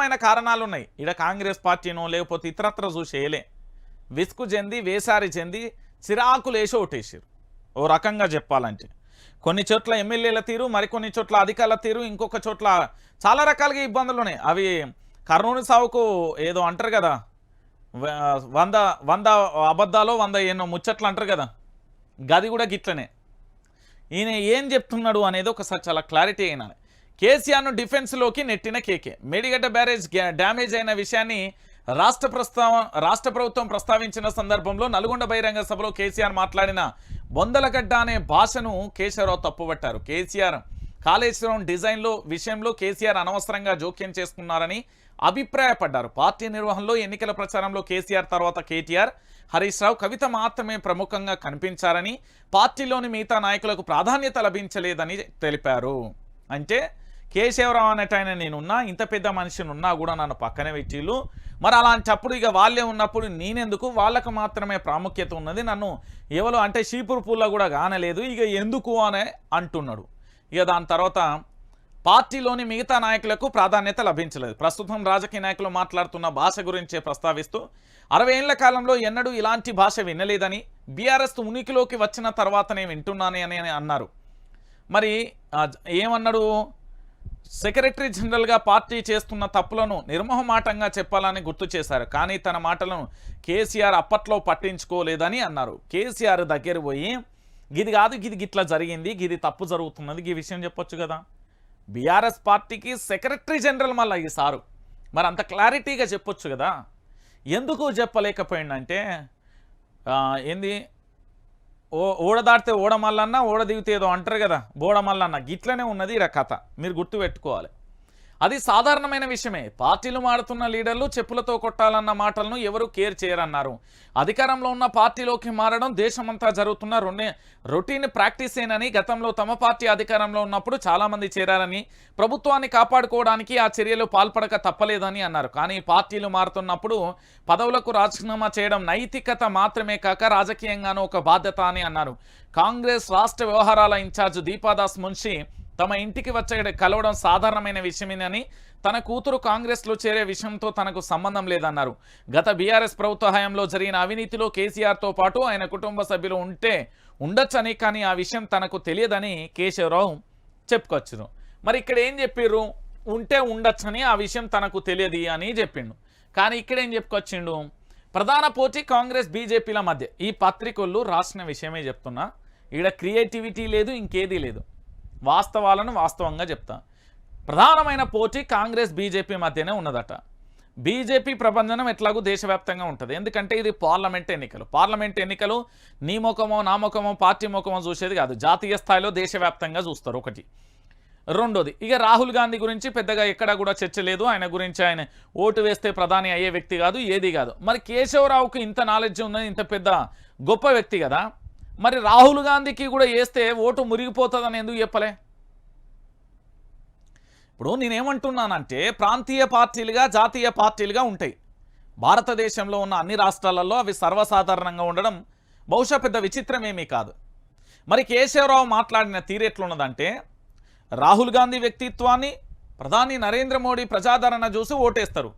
మైన కారణాలు ఉన్నాయి ఇక్కడ కాంగ్రెస్ పార్టీనో లేకపోతే ఇతరత్ర చూసేయలే విసుకు చెంది వేసారి చెంది చిరాకులు వేసి ఓటేసారు ఓ రకంగా చెప్పాలంటే. కొన్ని చోట్ల ఎమ్మెల్యేల తీరు మరికొన్ని చోట్ల అధికారుల తీరు ఇంకొక చోట్ల చాలా రకాలుగా ఇబ్బందులు ఉన్నాయి అవి కర్నూలు సావుకు ఏదో అంటారు కదా. వంద వంద అబద్ధాలు వంద ఎన్నో ముచ్చట్లు అంటారు కదా. గది కూడా గిట్లనే. ఈయన ఏం చెప్తున్నాడు అనేది ఒకసారి చాలా క్లారిటీ అయినా కేసీఆర్ను డిఫెన్స్లోకి నెట్టిన కేకే. మేడిగడ్డ బ్యారేజ్ డ్యామేజ్ అయిన విషయాన్ని రాష్ట్ర ప్రస్తావ రాష్ట్ర ప్రభుత్వం ప్రస్తావించిన సందర్భంలో నల్గొండ బహిరంగ సభలో కేసీఆర్ మాట్లాడిన బొందలగడ్డ అనే భాషను కేశవరావు తప్పుపట్టారు. కేసీఆర్ కాళేశ్వరం డిజైన్లో విషయంలో కేసీఆర్ అనవసరంగా జోక్యం చేసుకున్నారని అభిప్రాయపడ్డారు. పార్టీ నిర్వహణలో ఎన్నికల ప్రచారంలో కేసీఆర్ తర్వాత కేటీఆర్ హరీష్ రావు కవిత మాత్రమే ప్రముఖంగా కనిపించారని పార్టీలోని మిగతా నాయకులకు ప్రాధాన్యత లభించలేదని తెలిపారు. అంటే కేశవరావు అనేటైన నేనున్నా ఇంత పెద్ద మనిషిని ఉన్నా కూడా నన్ను పక్కనే పెట్టిళ్ళు. మరి అలాంటప్పుడు ఇక వాళ్ళే ఉన్నప్పుడు నేనెందుకు? వాళ్ళకు మాత్రమే ప్రాముఖ్యత ఉన్నది. నన్ను ఎవరు అంటే షీపురు పూల్లో కూడా కానలేదు. ఇక ఎందుకు అనే అంటున్నాడు. ఇక దాని తర్వాత పార్టీలోని మిగతా నాయకులకు ప్రాధాన్యత లభించలేదు. ప్రస్తుతం రాజకీయ నాయకులు మాట్లాడుతున్న భాష గురించే ప్రస్తావిస్తూ అరవై ఏళ్ళ కాలంలో ఎన్నడూ ఇలాంటి భాష వినలేదని బీఆర్ఎస్ ఉనికిలోకి వచ్చిన తర్వాతనే వింటున్నాను అని అన్నారు. మరి ఏమన్నాడు? సెక్రటరీ జనరల్గా పార్టీ చేస్తున్న తప్పులను నిర్మోహమాటంగా చెప్పాలని గుర్తు చేశారు. కానీ తన మాటలను కేసీఆర్ అప్పట్లో పట్టించుకోలేదని అన్నారు. కేసీఆర్ దగ్గర పోయి గిది కాదు గిది గిట్లా జరిగింది గిది తప్పు జరుగుతున్నది ఈ విషయం చెప్పొచ్చు కదా. బీఆర్ఎస్ పార్టీకి సెక్రటరీ జనరల్ మళ్ళీ ఈ సారు. మరి అంత క్లారిటీగా చెప్పొచ్చు కదా. ఎందుకు చెప్పలేకపోయిందంటే ఏంది? ఓ ఓడ దాటితే ఓడ మల్లన్న ఓడ దిగితే ఏదో అంటారు కదా బోడ మల్లన్న గిట్లనే ఉన్నది ఈడ కథ. మీరు గుర్తుపెట్టుకోవాలి అది సాధారణమైన విషయమే. పార్టీలు మారుతున్న లీడర్లు చెప్పులతో కొట్టాలన్న మాటలను ఎవరు కేర్ చేయరన్నారు. అధికారంలో ఉన్న పార్టీలోకి మారడం దేశమంతా జరుగుతున్న రొన్నే రొటీన్ ప్రాక్టీసేనని గతంలో తమ పార్టీ అధికారంలో ఉన్నప్పుడు చాలామంది చేరారని ప్రభుత్వాన్ని కాపాడుకోవడానికి ఆ చర్యలు పాల్పడక తప్పలేదని అన్నారు. కానీ పార్టీలు మారుతున్నప్పుడు పదవులకు రాజీనామా చేయడం నైతికత మాత్రమే కాక రాజకీయంగానూ ఒక బాధ్యత అని అన్నారు. కాంగ్రెస్ రాష్ట్ర వ్యవహారాల ఇన్ఛార్జ్ దీపాదాస్ మున్షి తమ ఇంటికి వచ్చే కలవడం సాధారణమైన విషయమేనని తన కూతురు కాంగ్రెస్లో చేరే విషయంతో తనకు సంబంధం లేదన్నారు. గత బీఆర్ఎస్ ప్రభుత్వ హయాంలో జరిగిన అవినీతిలో కేసీఆర్తో పాటు ఆయన కుటుంబ సభ్యులు ఉంటే ఉండొచ్చని కానీ ఆ విషయం తనకు తెలియదని కేశవరావు చెప్పుకొచ్చును మరి ఇక్కడ ఏం చెప్పిర్రు? ఉంటే ఉండొచ్చని ఆ విషయం తనకు తెలియదు అని చెప్పిండు. కానీ ఇక్కడ ఏం చెప్పుకొచ్చిండు? ప్రధాన పోటీ కాంగ్రెస్ బీజేపీల మధ్య. ఈ పత్రికలు రాసిన విషయమే చెప్తున్నా. ఇక్కడ క్రియేటివిటీ లేదు ఇంకేదీ లేదు. వాస్తవాలను వాస్తవంగా చెప్తా. ప్రధానమైన పోటీ కాంగ్రెస్ బీజేపీ మధ్యనే ఉన్నదట. బీజేపీ ప్రబంధనం ఎట్లాగూ దేశవ్యాప్తంగా ఉంటుంది. ఎందుకంటే ఇది పార్లమెంట్ ఎన్నికలు. పార్లమెంట్ ఎన్నికలు నీ ముఖమో నా ముఖమో పార్టీ ముఖమో చూసేది కాదు. జాతీయ స్థాయిలో దేశవ్యాప్తంగా చూస్తారు ఒకటి. రెండోది ఇక రాహుల్ గాంధీ గురించి పెద్దగా ఎక్కడా కూడా చర్చ లేదు. ఆయన గురించి ఆయన ఓటు వేస్తే ప్రధాని అయ్యే వ్యక్తి కాదు ఏది కాదు. మరి కేశవరావుకు ఇంత నాలెడ్జ్ ఉన్నది ఇంత పెద్ద గొప్ప వ్యక్తి కదా. మరి రాహుల్ గాంధీకి కూడా వేస్తే ఓటు మురిగిపోతుందని ఎందుకు చెప్పలే? ఇప్పుడు నేనేమంటున్నానంటే ప్రాంతీయ పార్టీలుగా జాతీయ పార్టీలుగా ఉంటాయి. భారతదేశంలో ఉన్న అన్ని రాష్ట్రాలలో అవి సర్వసాధారణంగా ఉండడం బహుశా పెద్ద విచిత్రమేమీ కాదు. మరి కేశవరావు మాట్లాడిన తీరెట్లున్నదంటే రాహుల్ గాంధీ వ్యక్తిత్వాన్ని ప్రధాని నరేంద్ర మోడీ ప్రజాదరణ చూసి ఓటేస్తారు.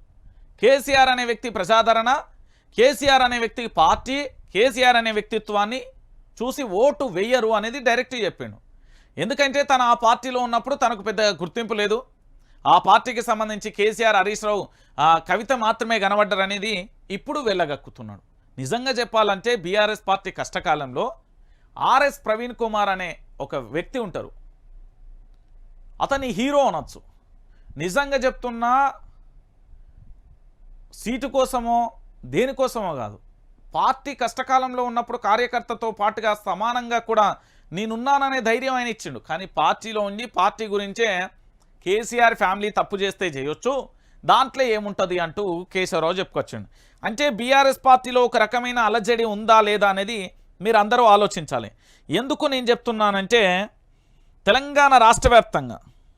కేసీఆర్ అనే వ్యక్తి ప్రజాదరణ కేసీఆర్ అనే వ్యక్తి పార్టీ కేసీఆర్ అనే వ్యక్తిత్వాన్ని చూసి ఓటు వెయ్యరు అనేది డైరెక్ట్ చెప్పిండు. ఎందుకంటే తన ఆ పార్టీలో ఉన్నప్పుడు తనకు పెద్ద గుర్తింపు లేదు. ఆ పార్టీకి సంబంధించి కేసీఆర్ హరీష్ రావు ఆ కవిత మాత్రమే కనబడ్డారనేది ఇప్పుడు వెళ్ళగక్కుతున్నాడు నిజంగా చెప్పాలంటే బీఆర్ఎస్ పార్టీ కష్టకాలంలో ఆర్ఎస్ ప్రవీణ్ కుమార్ అనే ఒక వ్యక్తి ఉంటారు. అతని హీరో అనొచ్చు. నిజంగా చెప్తున్నా సీటు కోసమో దేనికోసమో కాదు. పార్టీ కష్టకాలంలో ఉన్నప్పుడు కార్యకర్తతో పాటుగా సమానంగా కూడా నేనున్నాననే ధైర్యం ఆయన ఇచ్చిండు. కానీ పార్టీలో ఉండి పార్టీ గురించే కేసీఆర్ ఫ్యామిలీ తప్పు చేస్తే చేయొచ్చు దాంట్లో ఏముంటుంది అంటూ కేశవరావు చెప్పుకొచ్చిండు. అంటే బీఆర్ఎస్ పార్టీలో ఒక రకమైన అలజడి ఉందా లేదా అనేది మీరు అందరూ ఆలోచించాలి. ఎందుకు నేను చెప్తున్నానంటే తెలంగాణ రాష్ట్ర వ్యాప్తంగా